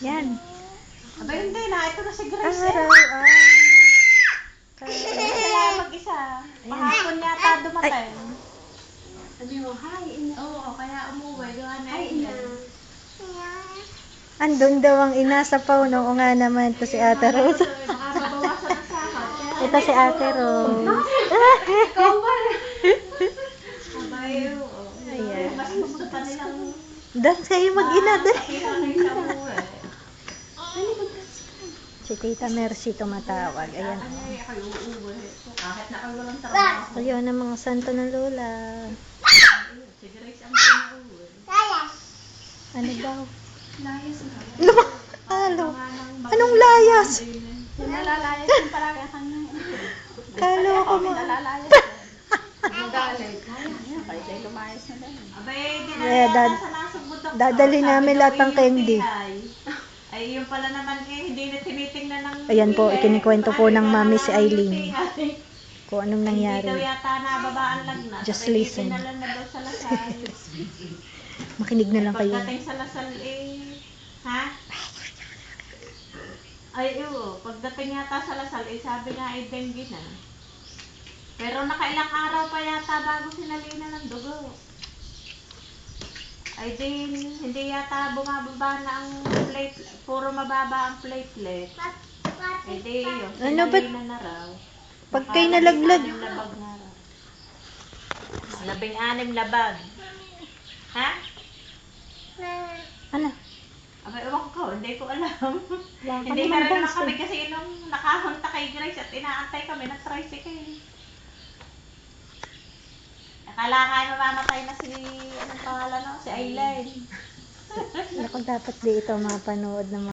Yan. Aba, hindi na. Ito na si Grace. eh. Araw, ah. Kaya mag-isa. Mahapon yata dumating. Sabi mo, hi, ina. Oo, kaya umuwi. Gawa na Hi, yun. ina. Andun daw ang ina sa pauno. O nga naman, ito si Ate Rose. Ang Ito si Ate Rose. Ikaw ba? Abay, oo. Ayan. Mas gusto pa nilang Dance kayo mag-ina. dali. Kailangan sa umuwi. Si Tita Mercy tumatawag. Ayan. Ano eh. Ayun ang mga santo ng lola. Ano daw? Layas na. Halo. Anong layas? Nalalayas yung palagi ang kanya. Kalo ko mo. Nalalayas. Ayun, kaya tayo lumayas na lang. Abay, di dadali namin lahat ng eh, candy. Ay, yung pala naman eh, hindi na tinitingnan ng Ayan po, ikinikwento po ng Ay, mami si ng Eileen. PI. Kung anong Hindi daw nangyari. yata nababaan. Just listen. Dinala na sa Lasal. Makinig na lang kayo. Pagdating sa Lasal eh, ha? Ay, oo. Pagdating yata sa Lasal, eh, sabi nga ay dengue na. Pero nakailang araw pa yata bago sinalina ng dugo. Ay din, hindi yata bumababa na ang plate, puro mababa ang platelet. Ay di yun, Ano ba't- sinalina na raw. Pag kayo nalaglag- labing-anim na bag na raw. Labing-anim na bag. Ha? Ano? Aba, ewan ko, hindi ko alam. Wala ka hindi naman na rin naman kami kasi nung nakahunta kay Grace at inaantay kami ng tricycle. Akala nga mamamatay na si, anong pangalan no? Si Aileen. Ako dapat dito mapanood ng